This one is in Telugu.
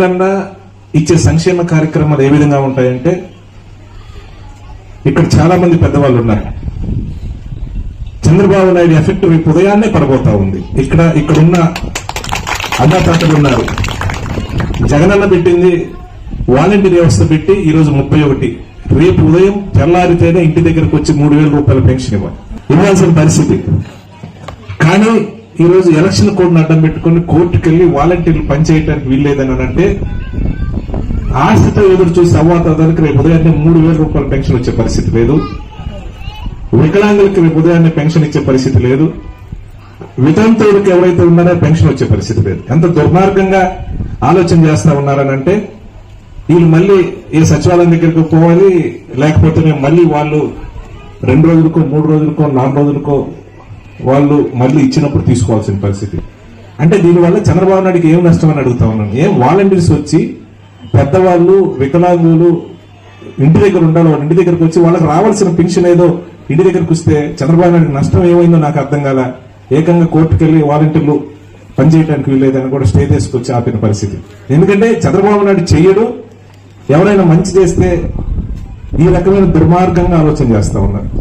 జగనన్న ఇచ్చే సంక్షేమ కార్యక్రమాలు ఏ విధంగా ఉంటాయంటే ఇక్కడ చాలా మంది పెద్దవాళ్ళు ఉన్నారు. చంద్రబాబు నాయుడు ఎఫెక్ట్ రేపు ఉదయాన్నే పడబోతా ఉంది. ఇక్కడ ఇక్కడున్న అన్నదాతలు ఉన్నారు. జగనన్న పెట్టింది వాలంటీర్ వ్యవస్థ పెట్టి ఈ రోజు ముప్పై ఒకటి. రేపు ఉదయం తెల్లారితేనే ఇంటి దగ్గరకు వచ్చి మూడు వేల రూపాయల పెన్షన్ ఇవ్వాలి. ఇవ్వాల్సిన పరిస్థితి. కానీ ఈ రోజు ఎలక్షన్ కోడ్ అడ్డం పెట్టుకుని కోర్టుకు వెళ్ళి వాలంటీర్లు పనిచేయడానికి వీల్లేదని అంటే ఆశతో ఎదురు చూసి అవ్వాతాదానికి రేపు ఉదయాన్నే మూడు వేల రూపాయల పెన్షన్ వచ్చే పరిస్థితి లేదు. వికలాంగులకి రేపు ఉదయాన్నే పెన్షన్ ఇచ్చే పరిస్థితి లేదు. వితంతువులకు ఎవరైతే ఉన్నారో పెన్షన్ వచ్చే పరిస్థితి లేదు. ఎంత దుర్మార్గంగా ఆలోచన చేస్తా ఉన్నారని అంటే వీళ్ళు మళ్ళీ ఏ సచివాలయం దగ్గరికి పోవాలి లేకపోతే మళ్ళీ వాళ్ళు రెండు రోజులకో మూడు రోజులకో నాలుగు రోజులకో వాళ్ళు మళ్ళీ ఇచ్చినప్పుడు తీసుకోవాల్సిన పరిస్థితి. అంటే దీనివల్ల చంద్రబాబు నాయుడుకి ఏం నష్టం అని అడుగుతా ఉన్నాను. ఏం వాలంటీర్స్ వచ్చి పెద్దవాళ్ళు వికలాంగులు ఇంటి దగ్గర ఉండాలి వాళ్ళ ఇంటి దగ్గరకు వచ్చి వాళ్ళకి రావాల్సిన పెన్షన్ ఏదో ఇంటి దగ్గరకు వస్తే చంద్రబాబు నాయుడు నష్టం ఏమైందో నాకు అర్థం కాల. ఏకంగా కోర్టుకు వెళ్ళి వాలంటీర్లు పనిచేయడానికి వీల్లేదని కూడా స్టే తీసుకొచ్చి ఆపిన పరిస్థితి. ఎందుకంటే చంద్రబాబు నాయుడు చెయ్యడు. ఎవరైనా మంచి చేస్తే ఈ రకమైన దుర్మార్గంగా ఆలోచన చేస్తా ఉన్నారు.